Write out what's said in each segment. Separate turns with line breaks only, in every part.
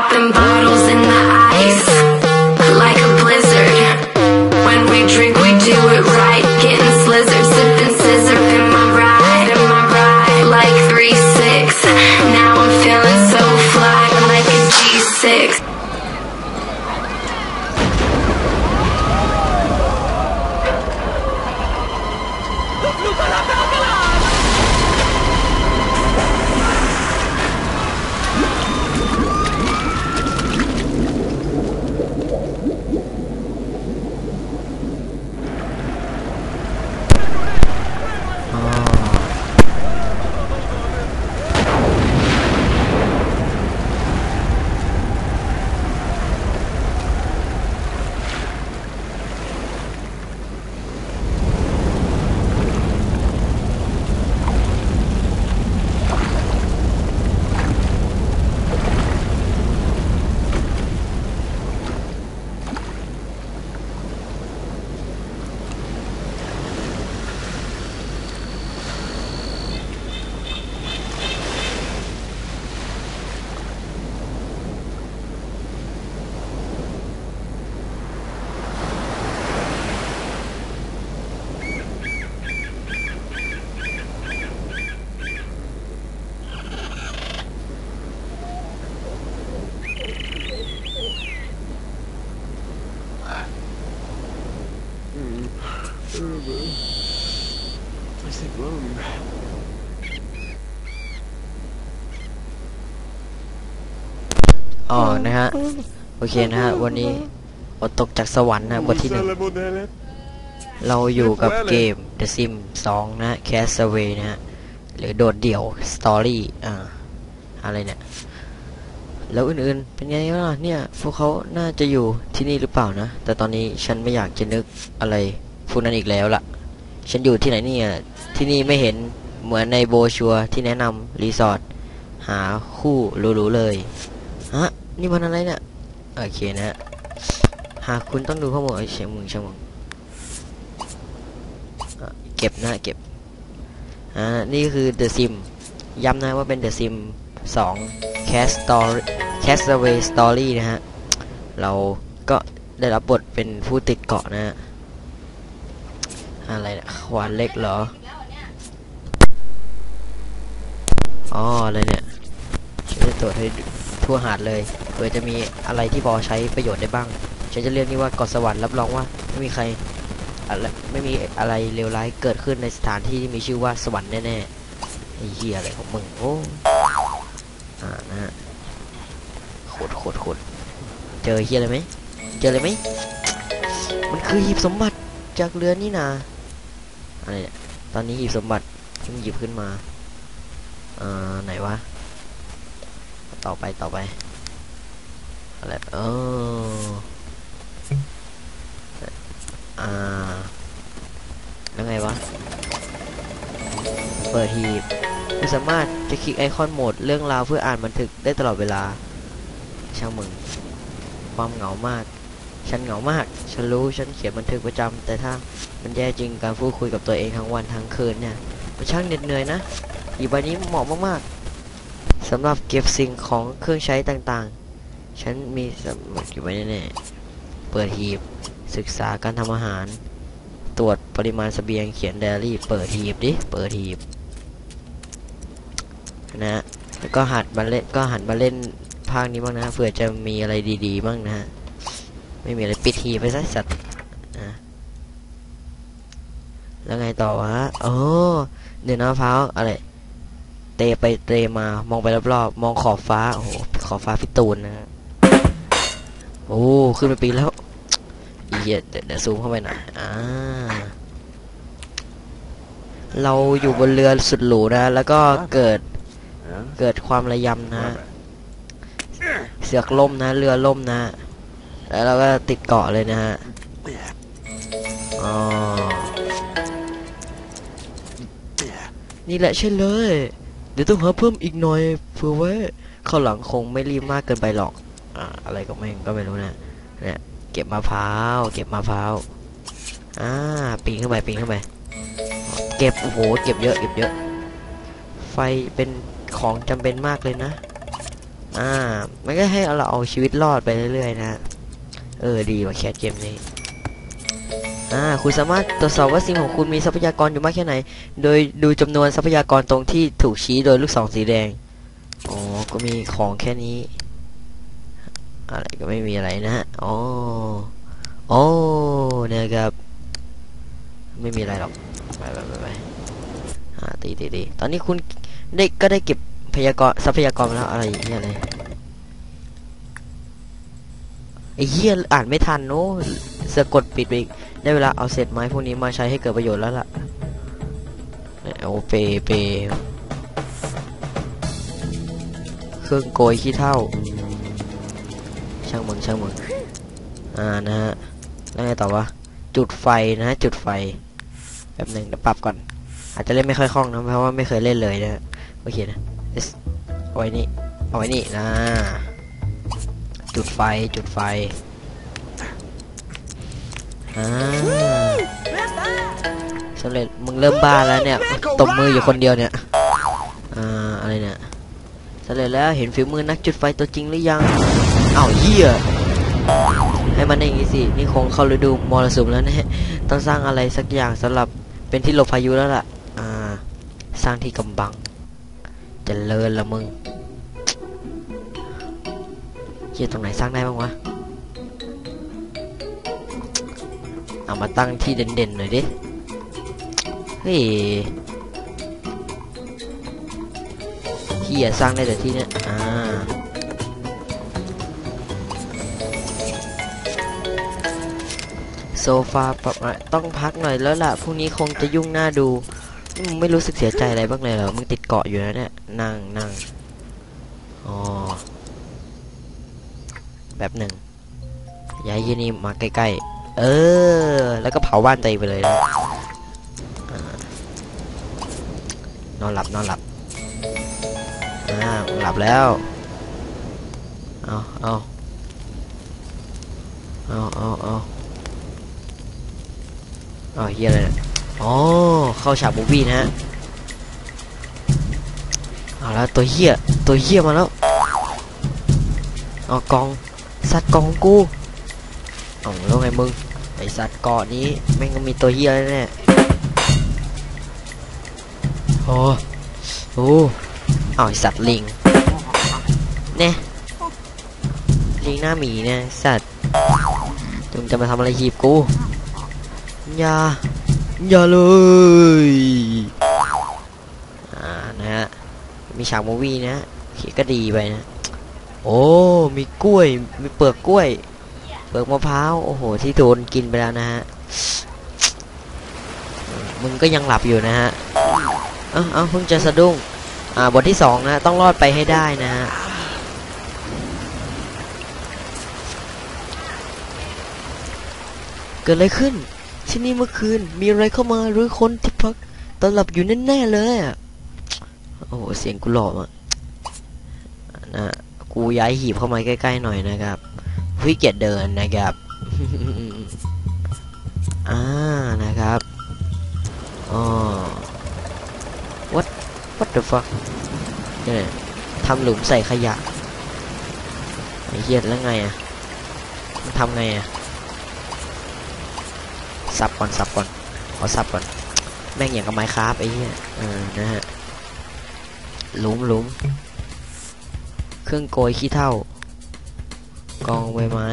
popping bottles and I
อ๋อนะฮะ โอเคนะฮะ วันนี้อดตกจากสวรรค์นะบทที่หนึ่งเราอยู่กับเกม The Sim 2 นะฮะ Castaway นะฮะ หรือโดดเดี่ยว Story อ่า อะไรเนี่ย แล้วอื่นๆ เป็นไงบ้างเนี่ย พวกเขาน่าจะอยู่ที่นี่หรือเปล่านะ แต่ตอนนี้ฉันไม่อยากจะนึกอะไรพวกนั้นอีกแล้วล่ะ ฉันอยู่ที่ไหนเนี่ยที่นี่ไม่เห็นเหมือนในโบชัวที่แนะนำรีสอร์ทหาคู่หรูๆเลย ฮะ นี่มันอะไรเนี่ย โอเคนะฮะ หากคุณต้องดูข้อมูลเอ้ยเชียงมึงเชียงมึงเก็บนะเก็บ อ่า นี่คือ The Sim ย้ำนะว่าเป็น The Sim 2 Cast Story Castaway Story นะฮะ เราก็ได้รับบทเป็นผู้ติดเกาะนะฮะ อะไรนี่ยขวานเล็กเหรอ อ๋อ อะไรเนี่ยฉันจะตรวจให้ดู ทั่วหาดเลยเผื่อจะมีอะไรที่พอใช้ประโยชน์ได้บ้าง ฉันจะเรียกนี่ว่าเกาะสวรรค์รับรองว่าไม่มีใครไม่มีอะไรเลวร้ายเกิดขึ้นในสถานที่ที่มีชื่อว่าสวรรค์แน่ๆไอ้เหี้ยอะไรของมึงโอ้อ่านะฮะโคตรโคตรโคตรเจอเหี้ยอะไรไหมเจออะไรไหมมันคือหีบสมบัติจากเรือนี่นาอะไรเนี่ยตอนนี้หีบสมบัติฉันหยิบขึ้นมาอ่าไหนวะ ต่อไปต่อไปอะไรเอออ่าแล้วไงวะ เปิดหีบคุณสามารถจะคลิกไอคอนโหมดเรื่องราวเพื่ออ่านบันทึกได้ตลอดเวลา ช่างมึง ความเหงามาก ฉันเหงามาก ฉันรู้ฉันเขียนบันทึกประจำแต่ถ้ามันแย่จริงการพูดคุยกับตัวเองทั้งวันทั้งคืนเนี่ยมันช่างเหน็ดเหนื่อยนะอีใบนี้เหมาะมากๆ สำหรับเก็บสิ่งของเครื่องใช้ต่างๆ ฉันมีสมุดอยู่ไว้แน่ๆเปิดหีบ ศึกษาการทำอาหาร ตรวจปริมาณสเสบียงเขียนไดอารี่ เปิดหีบดิ เปิดหีบ นะแล้วก็หัดมาเล่นก็หันมาเล่นภาคนี้บ้างนะเผื่อจะมีอะไรดีๆบ้างนะฮะ ไม่มีอะไรปิดหีบไปซะสัตว์นะแล้วไงต่อวะโอ้เดี๋ยวน้ำมะพร้าวอะไร เตะไปเตะมามองไปรอบๆมองขอบฟ้าโอ้โหขอบฟ้าพี่ตูนนะฮะโอ้ขึ้นไปปีนแล้วเหยเดี๋ยวเดี๋ยวซูมเข้าไปหน่อยอ่าเราอยู่บนเรือสุดหรูนะ แล้วก็เกิดเกิดความระยำนะ เสือกล่มนะ เรือล่มนะ แล้วเราก็ติดเกาะเลยนะฮะอ๋อนี่แหละใช่เลย เดี๋ยวต้องหาเพิ่มอีกหน่อยเผื่อไว้ข้าวหลังคงไม่รีบมากเกินไปหรอก อ่า อะไรก็ไม่ก็ไม่รู้นะเนี่ยเก็บมะพร้าวเก็บมะพร้าวอ่าปีนขึ้นไปปีนขึ้นไปเก็บโอ้โหเก็บเยอะเก็บเยอะ ไฟเป็นของจำเป็นมากเลยนะ อ่ามันก็ให้เราเอาชีวิตรอดไปเรื่อยๆนะ เออดีว่ะแคสเกมนี้ อ่าคุณสามารถตรวจสอบว่าสิ่งของคุณมีทรัพยากรอยู่มากแค่ไหน โดยดูจำนวนทรัพยากรตรงที่ถูกชี้โดยลูกศรสีแดงอ๋อก็มีของแค่นี้ อะไรก็ไม่มีอะไรนะฮะอ๋อโอ้นะครับไม่มีอะไรหรอกไปไปไปไปอ่าตีตีตีตอนนี้คุณได้ก็ได้เก็บพยากรทรัพยากรแล้วอะไรอย่างเงี้ยเลยไอ้เหี้ยอ่านไม่ทันโน้สือกกดปิดไปอีก ได้เวลาเอาเศษไม้พวกนี้มาใช้ให้เกิดประโยชน์แล้วล่ะเอาเปเปเครื่องโกยขี้เท่า ช่างมึงช่างมึงอ่านะฮะแล้วไงต่อวะจุดไฟนะฮะจุดไฟแป๊บหนึ่งเดี๋ยวปรับก่อน อาจจะเล่นไม่ค่อยคล่องนะเพราะว่าไม่เคยเล่นเลยนะโอเคนะเอาไว้นี่เอาไว้นี่นะ จุดไฟจุดไฟ อ่าสำเร็จมึงเริ่มบ้าแล้วเนี่ยตบมืออยู่คนเดียวเนี่ยอ่าอะไรเนี่ยสำเร็จแล้วเห็นฝีมือนักจุดไฟตัวจริงหรือยังอ้าวเหี้ยให้มันได้อย่างงี้สินี่คงเข้าฤดูมรสุมแล้วนะฮะต้องสร้างอะไรสักอย่างสำหรับเป็นที่หลบพายุแล้วล่ะอ่าสร้างที่กำบังเจะเลินละมึงเฮียตรงไหนสร้างได้บ้างวะ เอามาตั้งที่เด่นๆหน่อยดิ เฮ้ยเฮียสร้างได้แต่ที่เนี้ยอ่าโซฟาปรับต้องพักหน่อยแล้วล่ะพรุ่งนี้คงจะยุ่งหน้าดูไม่รู้สึกเสียใจอะไรบ้างเลยเหรอมึงติดเกาะอยู่นะเนี่ยนั่งนั่งอ๋อแบบหนึ่งย้ายยี่นี่มาใกล้ๆ เออ แล้วก็เผาบ้านตัวเองไปเลยนะอ่านอนหลับนอนหลับอ่าหลับแล้ว เอาเอาเอาเอาเอาอ๋อเฮียอะไรนี่ยอ๋อ เข้าฉากมูฟี่นะฮะ เอาแล้วตัวเฮียตัวเฮียมาแล้ว เอากอง สัตว์กองของกู เอาแล้วไงมึง ไอสัตว์เกาะนี้แม่งก็มีตัวเฮียแน่โอ้โอ้เอาไอสัตว์ลิงเนี่ยลิงหน้าหมีเนี่ยสัตว์จงจะมาทำอะไรหีบกูอย่าอย่าเลยอ่านะฮะมีฉากมูวี่นะโอเคก็ดีไปนะ โอ้ มีกล้วย มีเปลือกกล้วย เปลือกมะพร้าวโอ้โห ที่โดนกินไปแล้วนะฮะ มึงก็ยังหลับอยู่นะฮะ เอ้าเอ้าเพิ่งจะสะดุ้ง อ่า บทที่สองนะ ต้องรอดไปให้ได้นะฮะเกิดอะไรขึ้น ที่นี่เมื่อคืนมีอะไรเข้ามาหรือคนที่พักตอนหลับอยู่แน่ๆเลยอะโอ้โหเสียงกูหล่อมากนะกูย้ายหีบเข้ามาใกล้ๆหน่อยนะครับ วิเกียดเดินนะครับ อ่า นะครับ อ๋อ what what the fuck เนี่ยทำหลุมใส่ขยะไอ้เหี้ยแล้วไงอะทำไงอะสับก่อนสับก่อนขอสับก่อน แม่งอย่างกับไม้คราฟไอ้เหี้ยเออนะฮะหลุมหลุมเครื่องโกยขี้เท่า กองใบไม้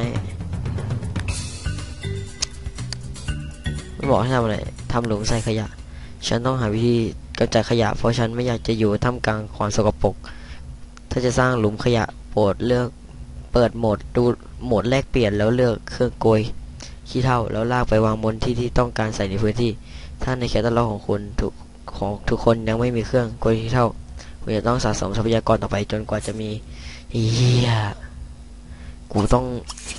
ไม่บอกให้ทำอะไรทำหลุมใส่ขยะ ฉันต้องหาวิธีกำจัดขยะ เพราะฉันไม่อยากจะอยู่ท่ามกลางความสกปรก ถ้าจะสร้างหลุมขยะโปรดเลือกเปิดโหมดดูโหมดแลกเปลี่ยนแล้วเลือกเครื่องโกยขี้เท่าแล้วลากไปวางบนที่ที่ต้องการใส่ในพื้นที่ ถ้าในแคตตาล็อกของคุณทุกของทุกคนยังไม่มีเครื่องโกยขี้เท่าคุณจะต้องสะสมทรัพยากรต่อไปจนกว่าจะมีเฮีย กูต้อง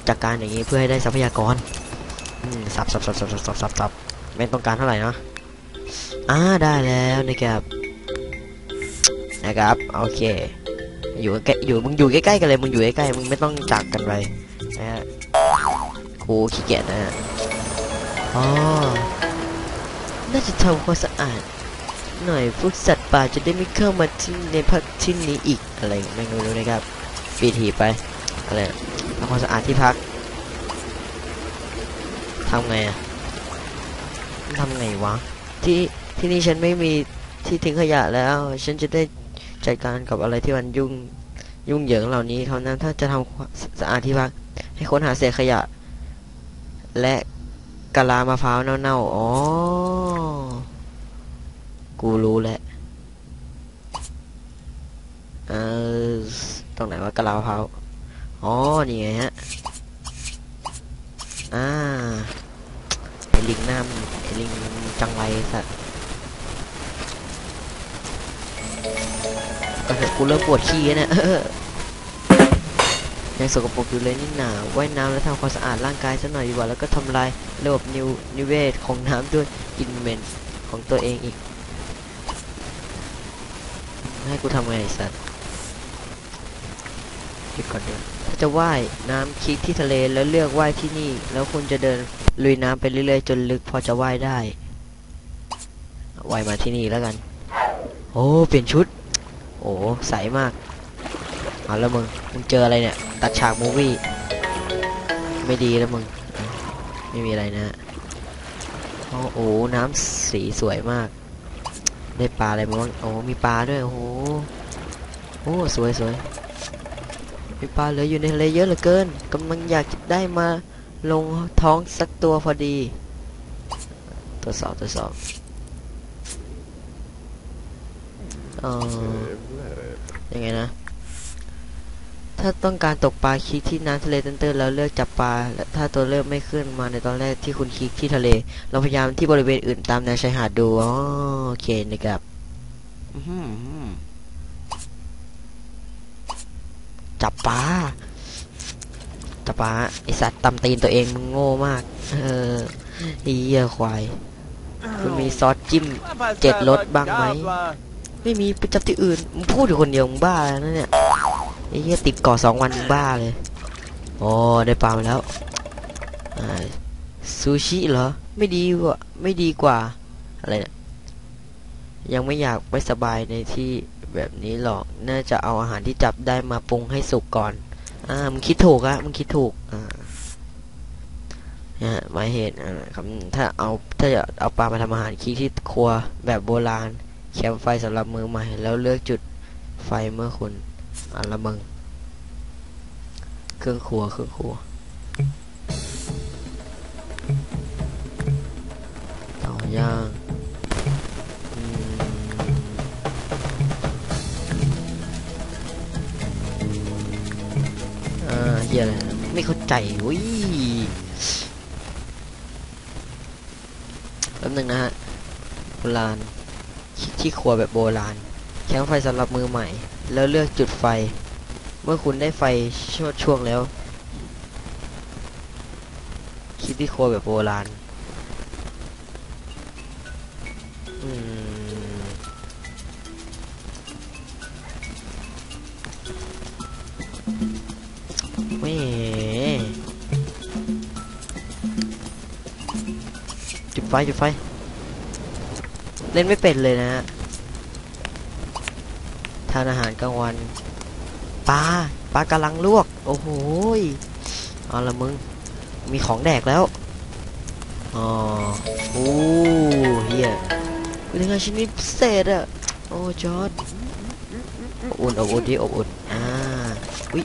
จัดการอย่างนี้เพื่อให้ได้ทรัพยากรอืมสับสับสับสับสับสับสับสับไม่ต้องการเท่าไหร่นะอ่าได้แล้วนะครับนะครับโอเค อยู่ใกล้อยู่มึงอยู่ใกล้ๆกันเลยมึงอยู่ใกล้ๆมึงไม่ต้องจากกันไปนะฮะกูขี้เกียจนะฮะอ๋อน่าจะทำความสะอาดหน่อยพวกสัตว์ป่าจะได้ไม่เข้ามาที่ในพักที่นี้อีกอะไรไม่รู้นะครับปีถีไปอะไรำความสะอาดที่พักทำไงอะทำไงวะ ที่ที่นี่ฉันไม่มีที่ทิ้งขยะแล้ว ฉันจะได้จัดการกับอะไรที่มันยุ่งยุ่งเหยิงเหล่านี้เท่านั้นถ้าจะทำสะอาดที่พัก ให้ค้นหาเศษขยะ และกะลามะพร้าวเน่าๆอ๋อ กูรู้แล้วเออตรงไหนว่ากะลามะพร้าว อ๋อ นี่ไงฮะ อ่าไอลิงน้ามันไอลิงจังไรสัตว์ก็เถอะกูเริ่มปวดขี้แล้วเนี่ยยังสกปรกอยู่เลยนี่หนาว่ายน้ำแล้วทำความสะอาดร่างกายซะหน่อยดีกว่า แล้วก็ทำลายระบบนิวนิเวศของน้ำด้วยกินเหม็นของตัวเองอีก ให้กูทำไงสัตว์คิดก่อนดีกว่า จะว่ายน้ำคลิกที่ทะเลแล้วเลือกว่ายที่นี่ แล้วคุณจะเดินลุยน้ำไปเรื่อยๆ จนลึกพอจะว่ายได้ว่ายมาที่นี่แล้วกัน โอ้เปลี่ยนชุด โอ้ใสมากเอาแล้วมึงมึงเจออะไรเนี่ย ตัดฉากมูวี่ไม่ดีแล้วมึง ไม่มีอะไรนะโอ้โหน้ำสีสวยมาก ได้ปลาอะไรมาบ้างโอ้มีปลาด้วยโอ้โหโอ้สวยสวย มีปลาเหลืออยู่ในทะเลเยอะเหลือเกินกำลังอยากจะได้มาลงท้องสักตัวพอดีตรวจสอบตรวจสอบออยังไงนะ ถ้าต้องการตกปลาคลิกที่น้ำทะเลตื้นๆแล้วเลือกจับปลาและถ้าตัวเริ่มไม่ขึ้นมาในตอนแรกที่คุณคลิกที่ทะเล เราพยายามที่บริเวณอื่นตามแนวชายหาดดูอ๋อโอเคนะครับ อื้อหือ จับปลาจับปลาไอสัตว์ตำตีนตัวเองมึงโง่มาก เออไอ้เหี้ยควายคุณมีซอสจิ้ม
เจ็ดรถบ้างไหม
ไม่มีไปจับที่อื่นมึงพูดอยู่คนเดียวมึงบ้าแล้วนะเนี่ยไอ้เหี้ยติดเกาะสองวันมึงบ้าเลยโอ้ได้ปลามาแล้วอ่าซูชิเหรอ ไม่ดีกว่าไม่ดีกว่าอะไรเนี่ยยังไม่อยากไปสบายในที่ แบบนี้หรอก น่าจะเอาอาหารที่จับได้มาปรุงให้สุกก่อน อ่า มึงคิดถูกอะมึงคิดถูก อ่าเนี่ยหมายเหตุอ่าคำถ้าเอาถ้าจะเอาปลามาทำอาหารคิดที่ครัวแบบโบราณ แคมไฟสำหรับมือใหม่ แล้วเลือกจุดไฟเมื่อคุณอะละมึง เครื่องครัวเครื่องครัว ใจวิแป๊บนึงนะฮะโบราณที่ที่ครัวแบบโบราณ แคมไฟสำหรับมือใหม่ แล้วเลือกจุดไฟ เมื่อคุณได้ไฟชวดช่วงแล้ว คิดที่ครัวแบบโบราณ ไฟจุดไฟ เล่นไม่เป็นเลยนะฮะทานอาหารกลางวันปลาปลากำลังลวก โอ้โหเอาละมึง มีของแดกแล้วอ๋อโอ้เฮียเป็นงไงชิ้นนี้พิเศษอะโอ้จอร์ดอบอุ่นอบอุ่นดีอบอุ่นอ่าวิ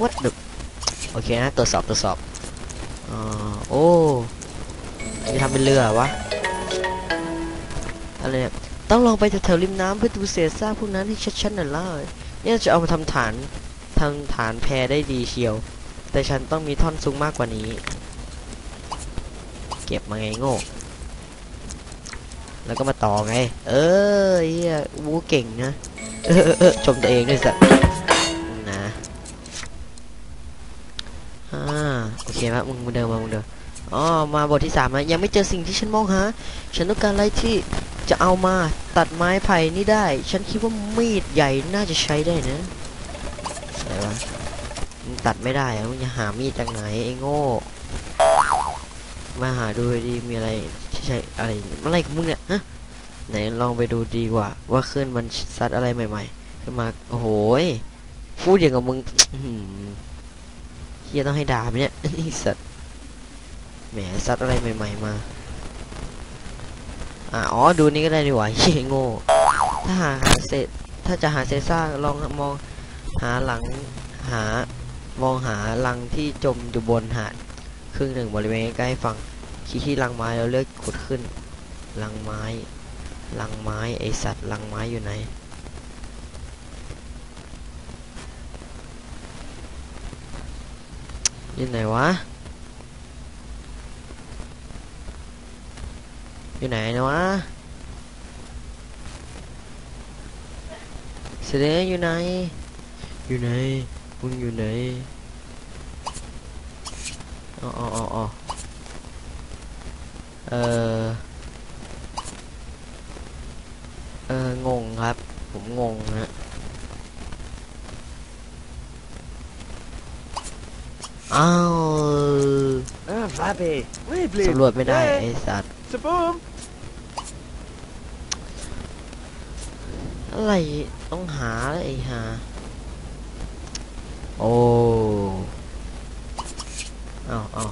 วัดดึกโอเคนะตรวจสอบตรวจสอบอ๋อโอ้ จะทำเป็นเรือวะอะไรเนี่ยต้องลองไปแถวๆริมน้ำเพื่อดูเศษซากพวกนั้นให้ชัดๆหน่อยล่ะเนี่ยจะเอามาทำฐานทำฐานแพได้ดีเชียว แต่ฉันต้องมีท่อนซุงมากกว่านี้ เก็บมาไงโง่แล้วก็มาต่อไง เออเฮียวูเก่งนะเออเออชมตัวเองด้วยสัตว์นะอ่าโอเคปะมึงมึงเดินมา มึงเดิน อ๋อมาบทที่สามแล้วยังไม่เจอสิ่งที่ฉันมองหาฉันต้องการอะไรที่จะเอามาตัดไม้ไผ่นี่ได้ ฉันคิดว่ามีดใหญ่น่าจะใช้ได้นะอะไรวะมึงตัดไม่ได้อะมึงจะหามีดจากไหนไอ้โง่ มาหาดูดีมีอะไรใช่อะไรอะไรของมึงเนี่ยฮะไหนลองไปดูดีกว่า ว่าขึ้นมันซัดอะไรใหม่ๆขึ้นมาโอ้โหพูดอย่างกับมึงเฮียต้องให้ด่าไหมเนี่ยไอ้สัตว์ แหมซัดอะไรใหม่ๆมาอะอ๋อดูนี่ก็ได้ดีกว่าเฮียโง่ถ้าหาหาเศษถ้าจะหาเศษซากลองมองหาหลังหามองหารังที่จมอยู่บนหาดครึ่งหนึ่งบริเวณใกล้ฝั่งชี้ที่รังไม้แล้วเลือกขุดขึ้นรังไม้รังไม้ไอสัตว์รังไม้อยู่ไหนอยู่ไหนวะ อยู่ไหนนะวะเสดงอยู่ไหน อยู่ไหนมึงอยู่ไหนอ๋ออ๋ออ๋ออ๋อเออเอองงครับ ผมงงฮะอ้าว
Ah, Flappy. Wait, please.
สำรวจไม่ได้
Hey,
ไอ้สัตว์
it's a boom.
อะไรต้องหาแล้วไอ้หา โอ้เอาเอา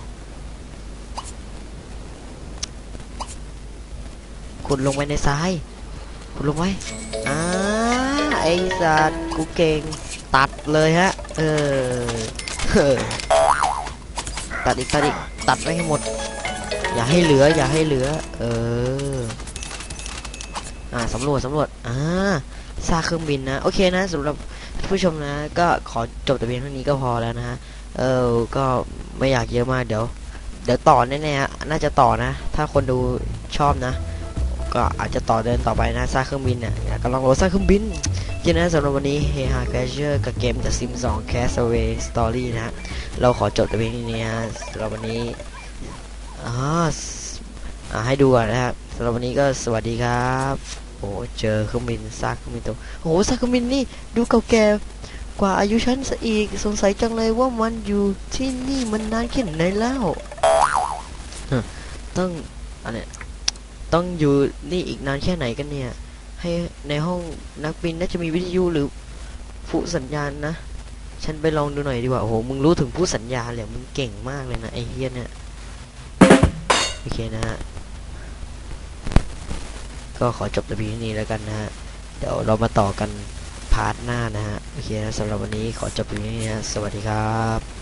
ขุดลงไปในทรายขุดลงไว้อ่าไอ้สัตว์กูเก่ง ตัดเลยฮะเออเออ ตัดอีกตัดอีก ตัดไว้ให้หมด อย่าให้เหลือ อย่าให้เหลือ เออ อ่าสำรวจสำรวจ อ่า ซากเครื่องบินนะ โอเคนะสำหรับผู้ชมนะ ก็ขอจบแต่เพียงเท่านี้ก็พอแล้วนะฮะเออก็ไม่อยากเยอะมากเดี๋ยว เดี๋ยวต่อแน่ๆฮะน่าจะต่อนะ ถ้าคนดูชอบนะ ก็อาจจะต่อเดินต่อไปนะซากเครื่องบินเนี่ยกำลังโหลดซากเครื่องบินโอเคนะสำหรับวันนี้เฮฮาแคชเชอร์กับเกม The Sims 2 Castaway Story นะ เราขอจบแต่เพียงนี้ฮะสำหรับวันนี้อ่าสอ่าให้ดูก่อนนะครับสำหรับวันนี้ก็สวัสดีครับ โอ้เจอเครื่องบินซากเครื่องบินตัวโอ้โหซากเครื่องบินนี่ดูเก่าแก่กว่าอายุฉันซะอีกสงสัยจังเลยว่ามันอยู่ที่นี่มันนานแค่ไหนแล้วฮะต้องอันเนี้ยต้องอยู่นี่อีกนานแค่ไหนกันเนี่ย ให้ในห้องนักบินน่าจะมีวิทยุหรือผู้สัญญาณนะฉันไปลองดูหน่อยดีกว่าโอ้โหมึงรู้ถึงผู้สัญญาณเลยมึงเก่งมากเลยนะไอ้เฮียเนี่ยโอเคนะฮะ ก็ขอจบแต่เพียงนี้แล้วกันนะฮะ เดี๋ยวเรามาต่อกันพาร์ทหน้านะฮะ โอเคนะสำหรับวันนี้ขอจบเพียงเท่านี้นะสวัสดีครับ